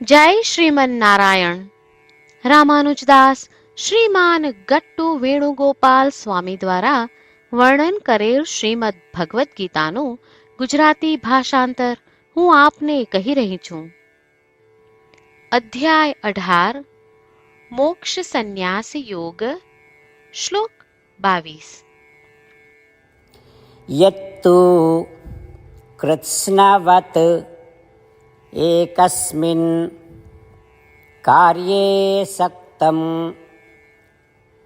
જય શ્રીમન નારાયણ રામાનુજદાસ શ્રીમાન ગટ્ટુ વેણુગોપાલ સ્વામી દ્વારા વર્ણન કરેલ શ્રીમદ ભગવદ્ ગીતાનું ગુજરાતી ભાષાંતર હું આપને કહી રહી છું. અધ્યાય અઢાર, મોક્ષ સંન્યાસ યોગ, શ્લોક બાવીસ. યત્તુ કૃત્સ્નાવત एकस्मिन् कार्ये सक्तम्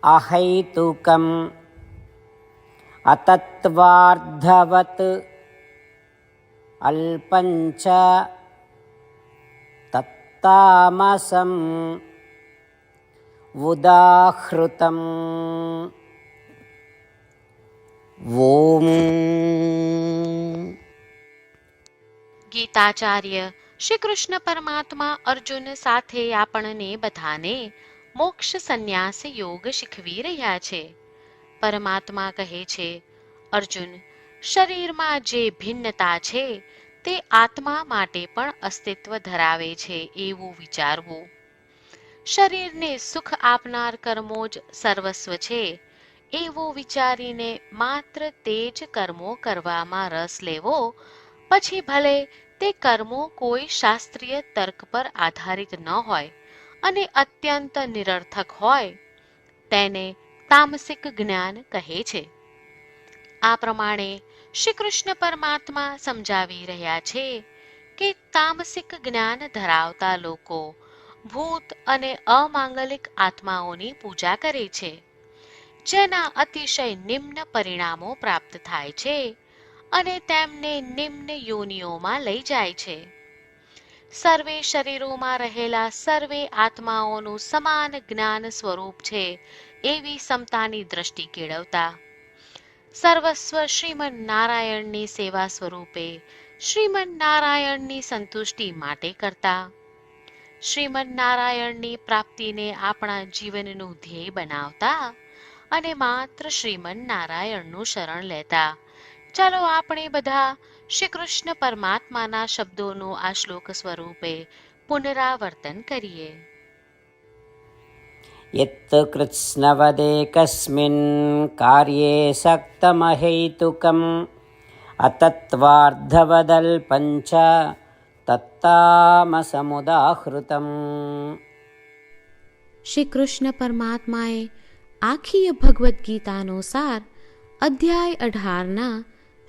अहैतुकम् अतत्त्वार्धवत् अल्पञ्च तत्तामसम् उदाहृतम्। ॐ गीताचार्य શ્રી કૃષ્ણ પરમાત્મા અર્જુન સાથે આપણને બધાને મોક્ષ સંન્યાસ યોગ શીખવી રહ્યા છે. પરમાત્મા કહે છે, અર્જુન, શરીરમાં જે ભિન્નતા છે, તે આત્મા માટે પણ અસ્તિત્વ ધરાવે છે એવું વિચારવું. શરીરને સુખ આપનાર કર્મો જ સર્વસ્વ છે, એવું વિચારીને માત્ર તે જ કર્મો કરવામાં રસ લેવો, પછી ભલે તે કર્મો કોઈ શાસ્ત્રીય તર્ક પર આધારિત ન હોય અને અત્યંત નિરર્થક હોય, તેને તામસિક જ્ઞાન કહે છે. આ પ્રમાણે શ્રી કૃષ્ણ પરમાત્મા સમજાવી રહ્યા છે કે તામસિક જ્ઞાન ધરાવતા લોકો ભૂત અને અમાંગલિક આત્માઓની પૂજા કરે છે, જેના અતિશય નિમ્ન પરિણામો પ્રાપ્ત થાય છે. અને તેમને નિમ્ન યોનિઓમાં લઈ જાય છે. સર્વે શરીરોમાં રહેલા સર્વે આત્માઓનું સમાન જ્ઞાન સ્વરૂપ છે એવી સમતાની દ્રષ્ટિ કેળવતા. સર્વસ્વ શ્રીમન નારાયણની સેવા સ્વરૂપે શ્રીમન નારાયણની સંતુષ્ટિ માટે કરતા. શ્રીમન નારાયણની પ્રાપ્તિને આપણા જીવનનું ધ્યેય બનાવતા અને માત્ર શ્રીમન નારાયણનું શરણ લેતા. ચાલો આપણે બધા શ્રી કૃષ્ણ પરમાત્માના શબ્દોનું આ શ્લોક સ્વરૂપે પુનરાવર્તન કરીએ. યત્ત કૃત્સ્નવદે કસ્મિન કાર્યે સક્તમહેતુકમ અતત્વાર્ધવદલ્પંચ તત્તામસમુદાહૃતમ શ્રી કૃષ્ણ પરમાત્માએ આખી ભગવદ્ અધ્યાય અઢારના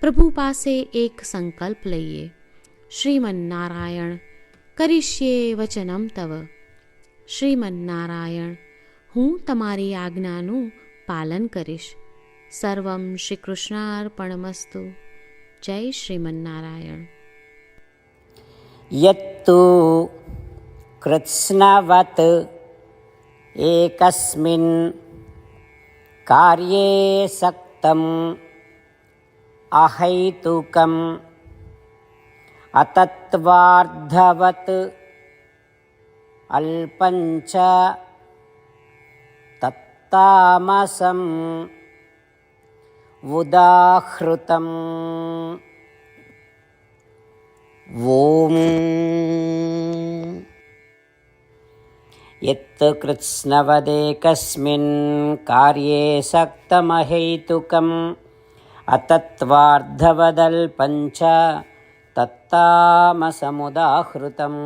પ્રભુ પાસે એક સંકલ્પ લઈએ. શ્રીમન્નારાયણ, કરીશ્યે વચનમ તવ. શ્રીમન્નારાયણ, હું તમારી આજ્ઞાનું પાલન કરીશ. સર્વમ શ્રી કૃષ્ણાર્પણમસ્તુ જય શ્રીમન્નારાયણ. યત્તુ કૃત્સ્નવત એકસ્મિન કાર્યે સક્તમ अहैतुकम्। अतत्त्वार्धवत्। अल्पञ्च तत्तामसम्। उदाहृतम्। ॐ यत् कृत्स्नवदेकस्मिन् कार्ये सक्तमहैतुकम् अतत्त्वार्धवदल्पञ्च तत्तामसमुदाहृतम्